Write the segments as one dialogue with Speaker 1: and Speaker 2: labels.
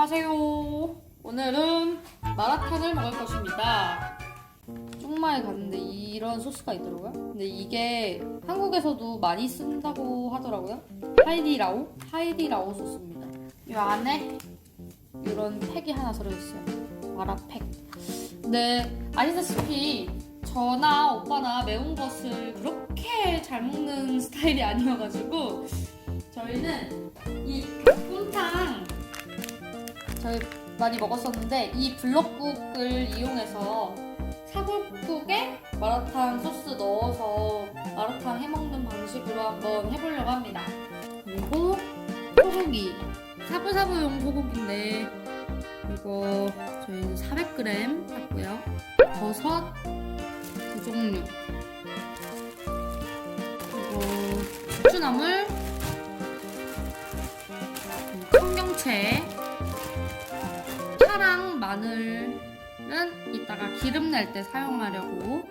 Speaker 1: 안녕하세요. 오늘은 마라탕을 먹을 것입니다. 쪽마에 갔는데 이런 소스가 있더라고요. 근데 이게 한국에서도 많이 쓴다고 하더라고요. 하이디라오? 하이디라오 소스입니다. 이 안에 이런 팩이 하나 들어있어요. 마라팩. 근데 아시다시피 저나 오빠나 매운 것을 그렇게 잘 먹는 스타일이 아니어가지고 저희는 이 닭곰탕 저희 많이 먹었었는데 이 블럭국을 이용해서 사골국에 마라탕 소스 넣어서 마라탕 해먹는 방식으로 한번 해보려고 합니다. 그리고 소고기 사부사부용 소고기인데 이거 저희는 400g 샀고요. 버섯 두 종류 그리고 고추나물 청경채 파랑 마늘은 이따가 기름 낼 때 사용하려고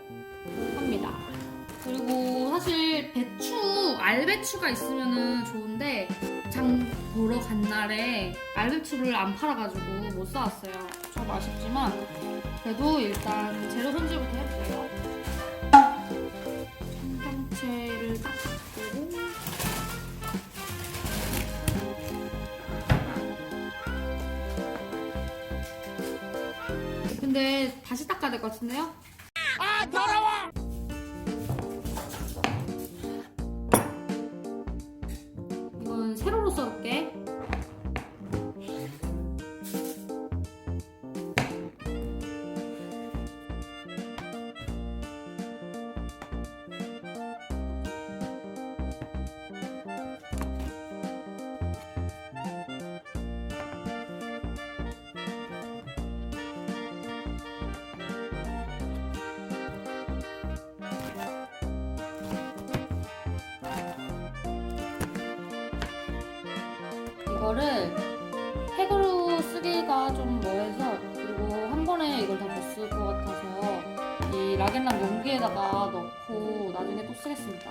Speaker 1: 합니다. 그리고 사실 배추, 알배추가 있으면 좋은데 장 보러 간 날에 알배추를 안 팔아가지고 못 사왔어요. 좀 아쉽지만 그래도 일단 재료 손질부터 해볼게요. 근데 다시 닦아야 될 것 같은데요? 아 더러워! 이건 세로로 썰을게. 이거를 팩으로 쓰기가 좀 뭐해서 그리고 한 번에 이걸 다 못 쓸 것 같아서 이 락앤락 용기에다가 넣고 나중에 또 쓰겠습니다.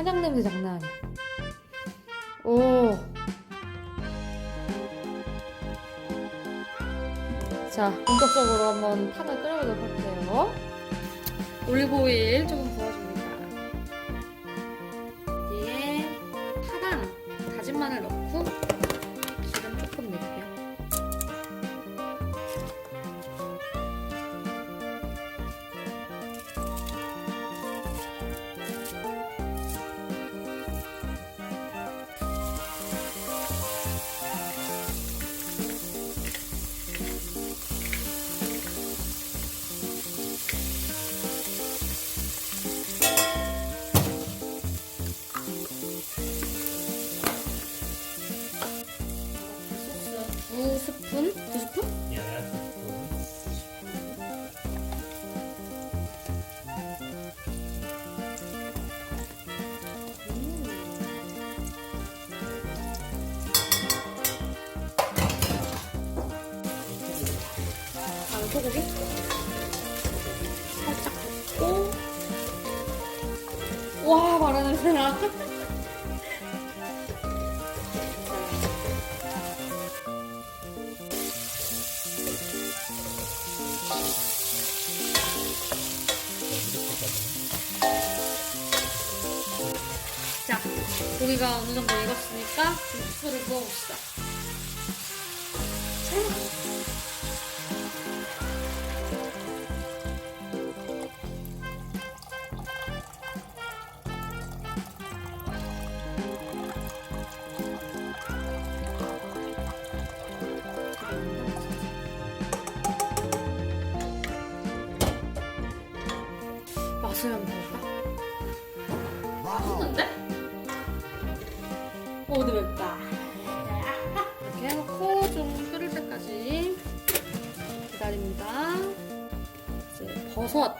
Speaker 1: 한약 냄새 장난 아니야. 오. 자, 본격적으로 한번 탕을 끓여보도록 할게요. 올리브오일 조금 부어줍니다. 여기에 파랑, 다진 마늘 넣고 소고기? 살짝 붓고. 와 마라 냄새나. 자 고기가 어느 정도 익었으니까 육수를 부어봅시다 수염 먹어. 맛있는데? 모두 맵다. 이렇게 해놓고 좀 끓을 때까지 기다립니다. 이제 버섯,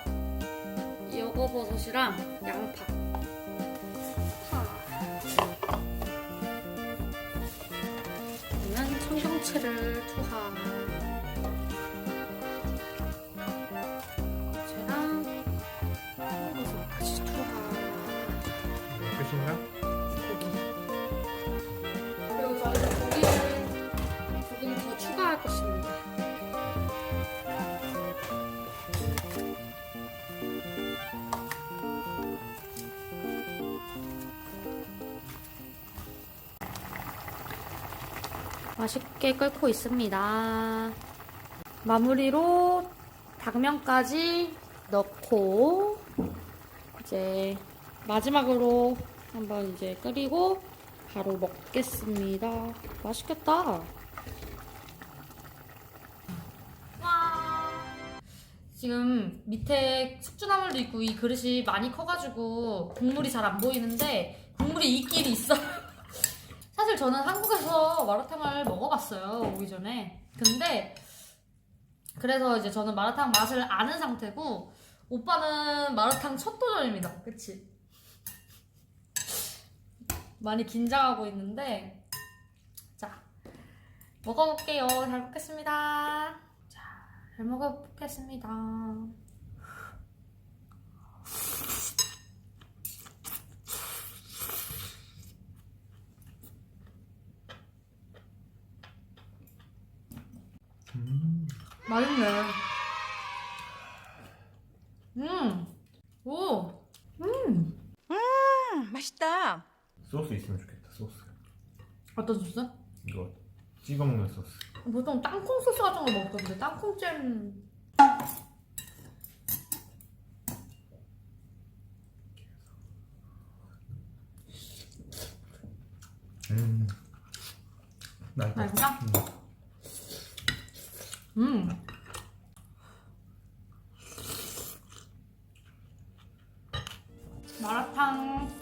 Speaker 1: 여거버섯이랑 양파. 그러면 청경채를 투하. 맛있게 끓고 있습니다. 마무리로 당면까지 넣고 이제 마지막으로 한번 이제 끓이고 바로 먹겠습니다. 맛있겠다. 와. 지금 밑에 숙주나물도 있고 이 그릇이 많이 커가지고 국물이 잘 안 보이는데 국물이 있긴 있어. 사실 저는 한국에서 마라탕을 먹어봤어요 오기 전에. 근데 그래서 이제 저는 마라탕 맛을 아는 상태고 오빠는 마라탕 첫 도전입니다. 그치? 많이 긴장하고 있는데 자 먹어볼게요. 잘 먹겠습니다. 자, 잘 먹어보겠습니다. 맛있네. 음, 오, 음.
Speaker 2: 음, 맛있다.
Speaker 3: 소스 있으면 좋겠다. 소스.
Speaker 1: 어떤 소스?
Speaker 3: 이거 찍어 먹는 소스.
Speaker 1: 보통 땅콩 소스 같은 거 먹던데 땅콩잼
Speaker 3: 음. 맛있다.
Speaker 1: 맛있어?
Speaker 3: 음.
Speaker 1: 음. 마라탕